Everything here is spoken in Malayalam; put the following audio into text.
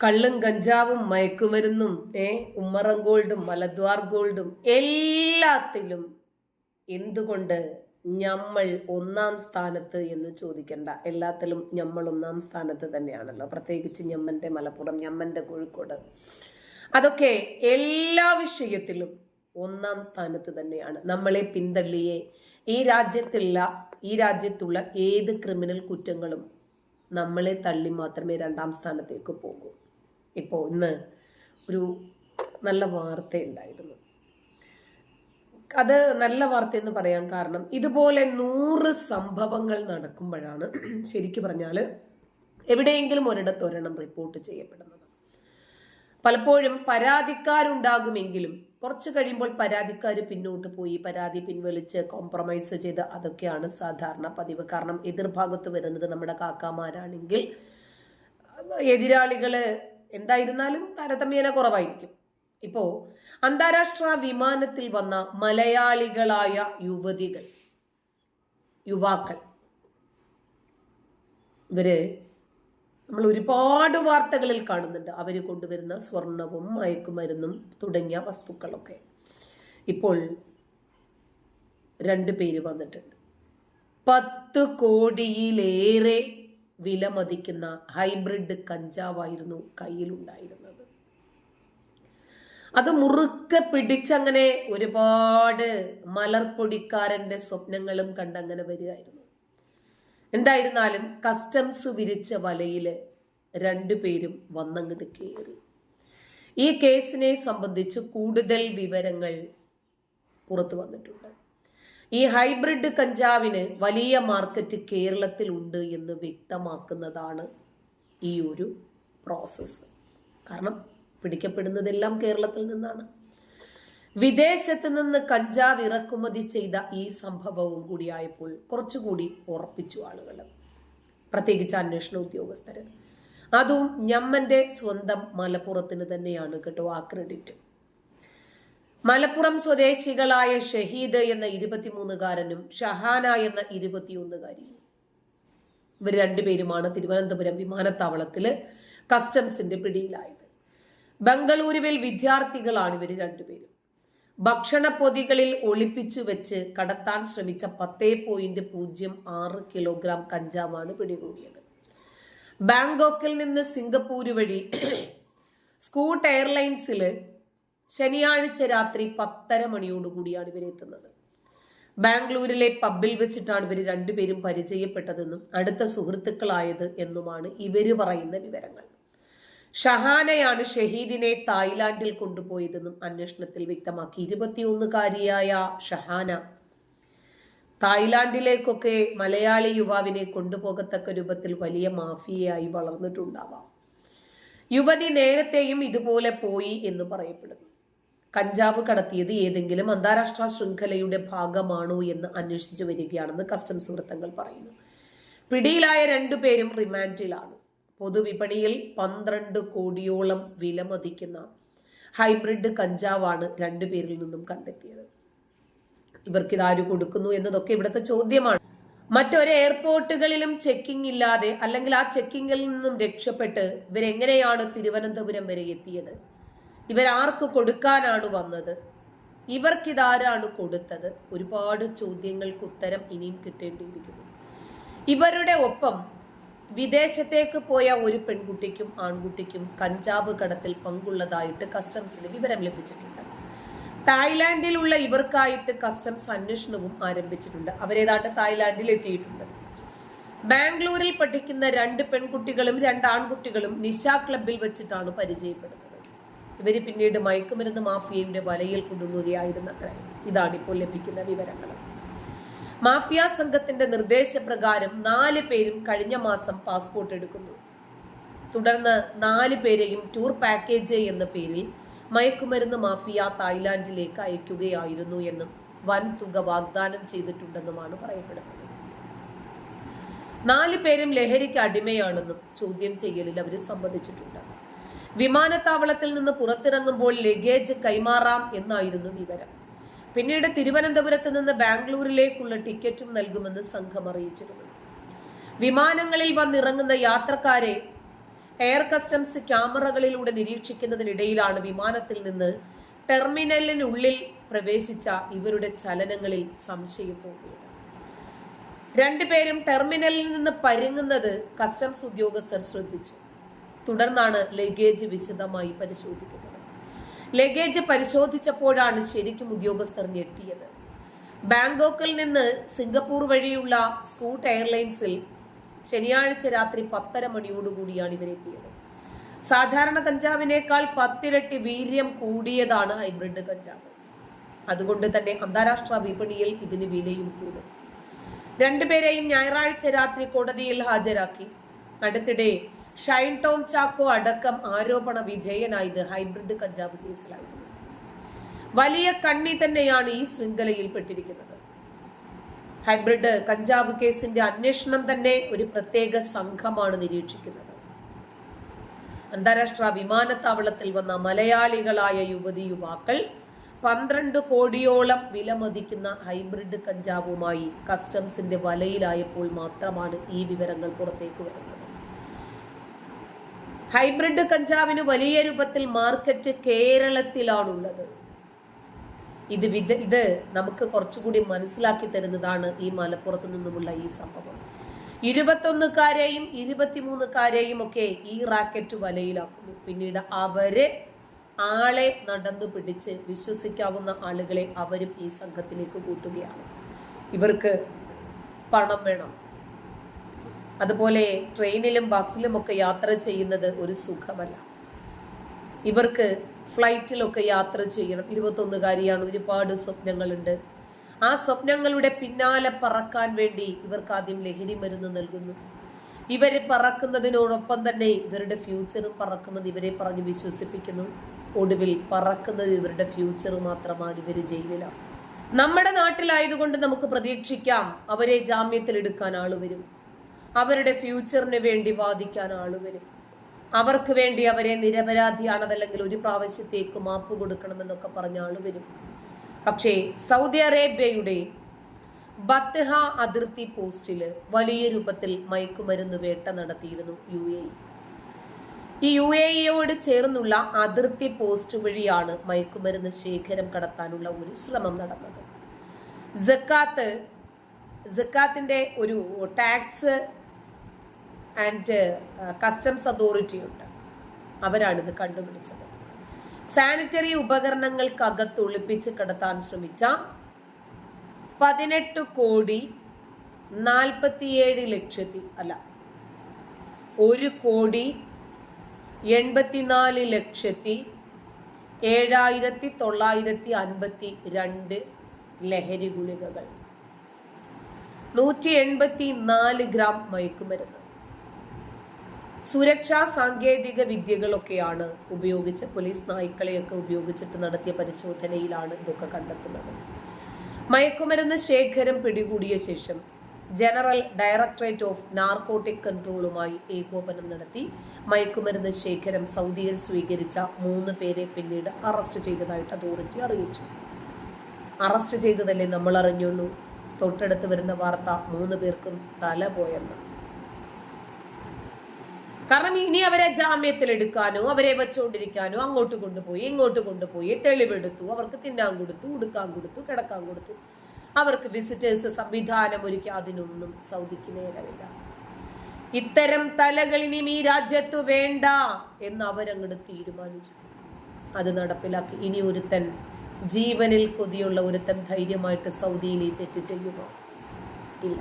കള്ളും കഞ്ചാവും മയക്കുമരുന്നും ഏ ഉമ്മറം ഗോൾഡും മലദ്വാർ ഗോൾഡും എല്ലാത്തിലും എന്തുകൊണ്ട് ഞമ്മൾ ഒന്നാം സ്ഥാനത്ത് എന്ന് ചോദിക്കണ്ട. എല്ലാത്തിലും ഞമ്മൾ ഒന്നാം സ്ഥാനത്ത് തന്നെയാണല്ലോ. പ്രത്യേകിച്ച് ഞമ്മന്റെ മലപ്പുറം ഞമ്മന്റെ കോഴിക്കോട്. അതൊക്കെ എല്ലാ വിഷയത്തിലും ഒന്നാം സ്ഥാനത്ത് തന്നെയാണ്. നമ്മളെ പിന്തള്ളിയെ ഈ രാജ്യത്തുള്ള ഈ രാജ്യത്തുള്ള ഏത് ക്രിമിനൽ കുറ്റങ്ങളും നമ്മളെ തള്ളി മാത്രമേ രണ്ടാം സ്ഥാനത്തേക്ക് പോകൂ. ഇപ്പോൾ ഇന്ന് ഒരു നല്ല വാർത്തയുണ്ടായിരുന്നു. അത് നല്ല വാർത്ത എന്ന് പറയാൻ കാരണം ഇതുപോലെ നൂറ് സംഭവങ്ങൾ നടക്കുമ്പോഴാണ് ശരിക്കു പറഞ്ഞാൽ എവിടെയെങ്കിലും ഒരിടത്ത് ഒരെണ്ണം റിപ്പോർട്ട് ചെയ്യപ്പെടുന്നത്. പലപ്പോഴും പരാതിക്കാരുണ്ടാകുമെങ്കിലും കുറച്ച് കഴിയുമ്പോൾ പരാതിക്കാർ പിന്നോട്ട് പോയി പരാതി പിൻവലിച്ച് കോംപ്രമൈസ് ചെയ്ത് അതൊക്കെയാണ് സാധാരണ പതിവ്. കാരണം എതിർഭാഗത്ത് വരുന്നത് നമ്മുടെ കാക്കാമാരാണെങ്കിൽ എതിരാളികൾ എന്തായിരുന്നാലും താരതമ്യേന കുറവായിരിക്കും. ഇപ്പോ അന്താരാഷ്ട്ര വിമാനത്തിൽ വന്ന മലയാളികളായ യുവതികൾ യുവാക്കൾ. ഇവർ നമ്മൾ ഒരുപാട് വാർത്തകളിൽ കാണുന്നുണ്ട്. അവർ കൊണ്ടുവരുന്ന സ്വർണവും മയക്കുമരുന്നും തുടങ്ങിയ വസ്തുക്കളൊക്കെ. ഇപ്പോൾ രണ്ട് പേര് വന്നിട്ടുണ്ട്. പത്ത് കോടിയിലേറെ വില മതിക്കുന്ന ഹൈബ്രിഡ് കഞ്ചാവായിരുന്നു കയ്യിലുണ്ടായിരുന്നത്. അത് മുറുക്കെ പിടിച്ചങ്ങനെ ഒരുപാട് മലർപ്പൊടിക്കാരന്റെ സ്വപ്നങ്ങളും കണ്ടങ്ങനെ വരികയായിരുന്നു. എന്തായിരുന്നാലും കസ്റ്റംസ് വിരിച്ച വലയിൽ രണ്ടുപേരും വന്നങ്ങോട്ട് കയറി ഈ കേസിനെ സംബന്ധിച്ച് കൂടുതൽ വിവരങ്ങൾ പുറത്തു വന്നിട്ടുണ്ട്. ഈ ഹൈബ്രിഡ് കഞ്ചാവിന് വലിയ മാർക്കറ്റ് കേരളത്തിൽ ഉണ്ട് എന്ന് വ്യക്തമാക്കുന്നതാണ് ഈ ഒരു പ്രോസസ്സ് കാരണം പിടിക്കപ്പെടുന്നതെല്ലാം കേരളത്തിൽ നിന്നാണ്. വിദേശത്ത് നിന്ന് കഞ്ചാവ് ഇറക്കുമതി ചെയ്ത ഈ സംഭവവും കൂടിയായപ്പോൾ കുറച്ചുകൂടി ഉറപ്പിച്ചു ആളുകൾ പ്രത്യേകിച്ച് അന്വേഷണ ഉദ്യോഗസ്ഥര്. അതും ഞമ്മന്റെ സ്വന്തം മലപ്പുറത്തിന് തന്നെയാണ് കേട്ടോ ആ ക്രെഡിറ്റ് മലപ്പുറം സ്വദേശികളായ ഷഹീദ് എന്ന ഇരുപത്തിമൂന്നുകാരനും ഷഹാന എന്ന ഇരുപത്തിയൊന്നുകാരിയും. ഇവർ രണ്ടുപേരുമാണ് തിരുവനന്തപുരം വിമാനത്താവളത്തിൽ കസ്റ്റംസിന്റെ പിടിയിലായത്. ബംഗളൂരുവിൽ വിദ്യാർത്ഥികളാണ് ഇവർ രണ്ടുപേരും. ഭക്ഷണപ്പൊതികളിൽ ഒളിപ്പിച്ചു വെച്ച് കടത്താൻ ശ്രമിച്ച പത്തേ പോയിന്റ് പൂജ്യം ആറ് കിലോഗ്രാം കഞ്ചാവാണ് പിടികൂടിയത്. ബാങ്കോക്കിൽ നിന്ന് സിംഗപ്പൂര് വഴി സ്കൂട്ട് എയർലൈൻസിൽ ശനിയാഴ്ച രാത്രി പത്തര മണിയോടുകൂടിയാണ് ഇവരെത്തുന്നത് ബാംഗ്ലൂരിലെ പബ്ബിൽ വെച്ചിട്ടാണ് ഇവർ രണ്ടുപേരും പരിചയപ്പെട്ടതെന്നും അടുത്ത സുഹൃത്തുക്കളായത് എന്നുമാണ് ഇവർ പറയുന്ന വിവരങ്ങൾ. ഷഹാനയാണ് ഷഹീദിനെ തായ്ലാന്റിൽ കൊണ്ടുപോയതെന്നും അന്വേഷണത്തിൽ വ്യക്തമാക്കി. ഇരുപത്തിയൊന്നുകാരിയായ ഷഹാന തായ്ലാന്റിലേക്കൊക്കെ മലയാളി യുവാവിനെ കൊണ്ടുപോകത്തക്ക രൂപത്തിൽ വലിയ മാഫിയയായി വളർന്നിട്ടുണ്ടാവാം. യുവതി നേരത്തെയും ഇതുപോലെ പോയി എന്ന് പറയപ്പെടുന്നു. കഞ്ചാവ് കടത്തിയത് ഏതെങ്കിലും അന്താരാഷ്ട്ര ശൃംഖലയുടെ ഭാഗമാണോ എന്ന് അന്വേഷിച്ചു വരികയാണെന്ന് കസ്റ്റംസ് വൃത്തങ്ങൾ പറയുന്നു. പിടിയിലായ രണ്ടുപേരും റിമാൻഡിലാണ്. പൊതുവിപണിയിൽ പന്ത്രണ്ട് കോടിയോളം വിലമതിക്കുന്ന ഹൈബ്രിഡ് കഞ്ചാവാണ് രണ്ടുപേരിൽ നിന്നും കണ്ടെത്തിയത്. ഇവർക്ക് ആര് കൊടുക്കുന്നു എന്നതൊക്കെ ഇവിടുത്തെ ചോദ്യമാണ്. മറ്റൊരു എയർപോർട്ടുകളിലും ചെക്കിംഗ് ഇല്ലാതെ അല്ലെങ്കിൽ ആ ചെക്കിങ്ങിൽ നിന്നും രക്ഷപ്പെട്ട് ഇവരെങ്ങനെയാണ് തിരുവനന്തപുരം വരെ എത്തിയത്? ഇവരാർക്ക് കൊടുക്കാനാണ് വന്നത്. ഇവർക്കിതാരാണ് കൊടുത്തത്? ഒരുപാട് ചോദ്യങ്ങൾക്ക് ഉത്തരം ഇനിയും കിട്ടേണ്ടിയിരിക്കുന്നു. ഇവരുടെ ഒപ്പം വിദേശത്തേക്ക് പോയ ഒരു പെൺകുട്ടിക്കും ആൺകുട്ടിക്കും കഞ്ചാവ് കടത്തിൽ പങ്കുള്ളതായിട്ട് കസ്റ്റംസിന് വിവരം ലഭിച്ചിട്ടുണ്ട്. തായ്ലാന്റിലുള്ള ഇവർക്കായിട്ട് കസ്റ്റംസ് അന്വേഷണവും ആരംഭിച്ചിട്ടുണ്ട്. അവരേതാണ്ട് തായ്ലാന്റിൽ എത്തിയിട്ടുണ്ട് ബാംഗ്ലൂരിൽ പഠിക്കുന്ന രണ്ട് പെൺകുട്ടികളും രണ്ട് ആൺകുട്ടികളും നിശ ക്ലബിൽ വെച്ചിട്ടാണ് പരിചയപ്പെടുന്നത്. ഇവർ പിന്നീട് മയക്കുമരുന്ന് മാഫിയയുടെ വലയിൽ കുടുങ്ങുകയായിരുന്നത്ര ഇതാണ് ഇപ്പോൾ ലഭിക്കുന്ന വിവരങ്ങൾ. മാഫിയ സംഘത്തിന്റെ നിർദ്ദേശപ്രകാരം നാല് പേരും കഴിഞ്ഞ മാസം പാസ്പോർട്ട് എടുക്കുന്നു. തുടർന്ന് നാല് പേരെയും ടൂർ പാക്കേജ് എന്ന പേരിൽ മയക്കുമരുന്ന് മാഫിയ തായ്ലാന്റിലേക്ക് അയക്കുകയായിരുന്നു എന്നും വൻ തുക വാഗ്ദാനം ചെയ്തിട്ടുണ്ടെന്നുമാണ് പറയപ്പെടുന്നത്. നാല് പേരും ലഹരിക്ക് അടിമയാണെന്നും ചോദ്യം ചെയ്യലിൽ അവർ സമ്മതിച്ചിട്ടുണ്ട്. വിമാനത്താവളത്തിൽ നിന്ന് പുറത്തിറങ്ങുമ്പോൾ ലഗേജ് കൈമാറാം എന്നായിരുന്നു വിവരം. പിന്നീട് തിരുവനന്തപുരത്ത് നിന്ന് ബാംഗ്ലൂരിലേക്കുള്ള ടിക്കറ്റും നൽകുമെന്ന് സംഘം അറിയിച്ചിരുന്നു. വിമാനങ്ങളിൽ വന്നിറങ്ങുന്ന യാത്രക്കാരെ എയർ കസ്റ്റംസ് ക്യാമറകളിലൂടെ നിരീക്ഷിക്കുന്നതിനിടയിലാണ് വിമാനത്തിൽ നിന്ന് ടെർമിനലിനുള്ളിൽ പ്രവേശിച്ച ഇവരുടെ ചലനങ്ങളിൽ സംശയം തോന്നിയത്. രണ്ടുപേരും ടെർമിനലിൽ നിന്ന് പരുങ്ങുന്നത് കസ്റ്റംസ് ഉദ്യോഗസ്ഥർ ശ്രദ്ധിച്ചു. തുടർന്നാണ് ലഗേജ് വിശദമായി പരിശോധിക്കുന്നത്. ലഗേജ് പരിശോധിച്ചപ്പോഴാണ് ശരിക്കും ഉദ്യോഗസ്ഥർ ഞെട്ടിയത്. ബാങ്കോക്കിൽ നിന്ന് സിംഗപ്പൂർ വഴിയുള്ള സ്കൂട്ട് എയർലൈൻസിൽ ശനിയാഴ്ച രാത്രി പത്തര മണിയോടുകൂടിയാണ് ഇവരെത്തിയത് സാധാരണ കഞ്ചാവിനേക്കാൾ പത്തിരട്ടി വീര്യം കൂടിയതാണ് ഹൈബ്രിഡ് കഞ്ചാവ്. അതുകൊണ്ട് തന്നെ അന്താരാഷ്ട്ര വിപണിയിൽ ഇതിന് വിലയും കൂടും. രണ്ടുപേരെയും ഞായറാഴ്ച രാത്രി കോടതിയിൽ ഹാജരാക്കി. അടുത്തിടെ ഷൈൻ ടോം ചാക്കോ അടക്കം ആരോപണ വിധേയനായത് ഹൈബ്രിഡ് കഞ്ചാവ് കേസിലായിരുന്നു വലിയ കണ്ണി തന്നെയാണ് ഈ ശൃംഖലയിൽ പെട്ടിരിക്കുന്നത് ഹൈബ്രിഡ് കഞ്ചാവ് കേസിന്റെ അന്വേഷണം തന്നെ ഒരു പ്രത്യേക സംഘമാണ് നിരീക്ഷിക്കുന്നത്. അന്താരാഷ്ട്ര വിമാനത്താവളത്തിൽ വന്ന മലയാളികളായ യുവതി യുവാക്കൾ പന്ത്രണ്ട് കോടിയോളം വിലമതിക്കുന്ന ഹൈബ്രിഡ് കഞ്ചാവുമായി കസ്റ്റംസിന്റെ വലയിലായപ്പോൾ മാത്രമാണ് ഈ വിവരങ്ങൾ പുറത്തേക്ക് വരുന്നത്. ഹൈബ്രിഡ് കഞ്ചാവിന് വലിയ രൂപത്തിൽ മാർക്കറ്റ് കേരളത്തിലാണുള്ളത്. ഇത് വിധ ഇത് നമുക്ക് കുറച്ചുകൂടി മനസ്സിലാക്കി തരുന്നതാണ് ഈ മലപ്പുറത്ത് നിന്നുമുള്ള ഈ സംഭവം. ഇരുപത്തൊന്നുകാരെയും ഇരുപത്തിമൂന്നുകാരെയും ഒക്കെ ഈ റാക്കറ്റ് വലയിലാക്കുന്നു. പിന്നീട് അവർ ആളെ നടന്നു പിടിച്ച് വിശ്വസിക്കാവുന്ന ആളുകളെ അവരും ഈ സംഘത്തിലേക്ക് കൂട്ടുകയാണ്. ഇവർക്ക് പണം വേണം. അതുപോലെ ട്രെയിനിലും ബസ്സിലും ഒക്കെ യാത്ര ചെയ്യുന്നത് ഒരു സുഖമല്ല. ഇവർക്ക് ഫ്ലൈറ്റിലൊക്കെ യാത്ര ചെയ്യണം. ഇരുപത്തൊന്നുകാരിയാണ് ഒരുപാട് സ്വപ്നങ്ങളുണ്ട്. ആ സ്വപ്നങ്ങളുടെ പിന്നാലെ പറക്കാൻ വേണ്ടി ഇവർക്ക് ആദ്യം ലഹരി മരുന്ന് നൽകുന്നു. ഇവർ പറക്കുന്നതിനോടൊപ്പം തന്നെ ഇവരുടെ ഫ്യൂച്ചറും പറക്കുമെന്ന് ഇവരെ പറഞ്ഞ് വിശ്വസിപ്പിക്കുന്നു. ഒടുവിൽ പറക്കുന്നത് ഇവരുടെ ഫ്യൂച്ചർ മാത്രമാണ് ഇവർ ജയിലിലാണ് നമ്മുടെ നാട്ടിലായതുകൊണ്ട് നമുക്ക് പ്രതീക്ഷിക്കാം അവരെ ജാമ്യത്തിൽ എടുക്കാൻ ആൾ വരും. അവരുടെ ഫ്യൂച്ചറിന് വേണ്ടി വാദിക്കാൻ ആൾ വരും. അവർക്ക് വേണ്ടി അവരെ നിരപരാധിയാണതല്ലെങ്കിൽ ഒരു പ്രാവശ്യത്തേക്ക് മാപ്പ് കൊടുക്കണമെന്നൊക്കെ പറഞ്ഞ ആൾ വരും. പക്ഷേ സൗദി അറേബ്യയുടെ ബത്ഹ അതിർത്തി പോസ്റ്റിൽ വലിയ രൂപത്തിൽ മയക്കുമരുന്ന് വേട്ട നടത്തിയിരുന്നു U A E U A ഇയോട് ചേർന്നുള്ള അതിർത്തി പോസ്റ്റ് വഴിയാണ് മയക്കുമരുന്ന് ശേഖരം കടത്താനുള്ള ഒരു ശ്രമം നടന്നത്. ജക്കാത്ത് ജക്കാത്തിന്റെ ഒരു ടാക്സ് ആൻഡ് കസ്റ്റംസ് അതോറിറ്റി ഉണ്ട്. അവരാണിത് കണ്ടുപിടിച്ചത്. സാനിറ്ററി ഉപകരണങ്ങൾക്കകത്ത് ഒളിപ്പിച്ച് കിടത്താൻ ശ്രമിച്ച പതിനെട്ട് കോടി നാൽപ്പത്തിയേഴ് ലക്ഷത്തി അല്ല ഒരു കോടി എൺപത്തിനാല് ലക്ഷത്തി ഏഴായിരത്തി തൊള്ളായിരത്തി അൻപത്തി രണ്ട് ലഹരി ഗുളികകൾ. നൂറ്റി എൺപത്തി നാല് ഗ്രാം മയക്കുമരുന്ന്. സുരക്ഷാ സാങ്കേതിക വിദ്യകളൊക്കെയാണ് ഉപയോഗിച്ച് പോലീസ് നായ്ക്കളെയൊക്കെ ഉപയോഗിച്ചിട്ട് നടത്തിയ പരിശോധനയിലാണ് ഇതൊക്കെ കണ്ടെത്തുന്നത്. മയക്കുമരുന്ന് ശേഖരം പിടികൂടിയ ശേഷം ജനറൽ ഡയറക്ടറേറ്റ് ഓഫ് നാർക്കോട്ടിക് കൺട്രോളുമായി ഏകോപനം നടത്തി മയക്കുമരുന്ന് ശേഖരം സൗദിയിൽ സ്വീകരിച്ച മൂന്ന് പേരെ പിന്നീട് അറസ്റ്റ് ചെയ്തതായിട്ട് അതോറിറ്റി അറിയിച്ചു. അറസ്റ്റ് ചെയ്തതല്ലേ നമ്മൾ അറിഞ്ഞുള്ളൂ തൊട്ടടുത്ത് വരുന്ന വാർത്ത മൂന്ന് പേർക്കും തല പോയെന്ന്. കാരണം ഇനി അവരെ ജാമ്യത്തിൽ എടുക്കാനോ അവരെ വെച്ചുകൊണ്ടിരിക്കാനോ അങ്ങോട്ട് കൊണ്ടുപോയി ഇങ്ങോട്ട് കൊണ്ടുപോയി തെളിവെടുത്തു അവർക്ക് തിന്നാൻ കൊടുത്തു ഉടുക്കാൻ കൊടുത്തു കിടക്കാൻ കൊടുത്തു. അവർക്ക് വിസിറ്റേഴ്സ് സംവിധാനം ഒരുക്കി അതിനൊന്നും സൗദിക്ക് നേരമില്ല. ഇത്തരം തലകൾ ഇനിയും ഈ രാജ്യത്ത് വേണ്ട എന്ന് അവരങ്ങോട്ട് തീരുമാനിച്ചു. അത് നടപ്പിലാക്കി. ഇനി ഒരുത്തൻ ജീവനിൽ കൊതിയുള്ള ഒരുത്തൻ ധൈര്യമായിട്ട് സൗദിയിൽ ഈ തെറ്റ് ചെയ്യുമോ? ഇല്ല.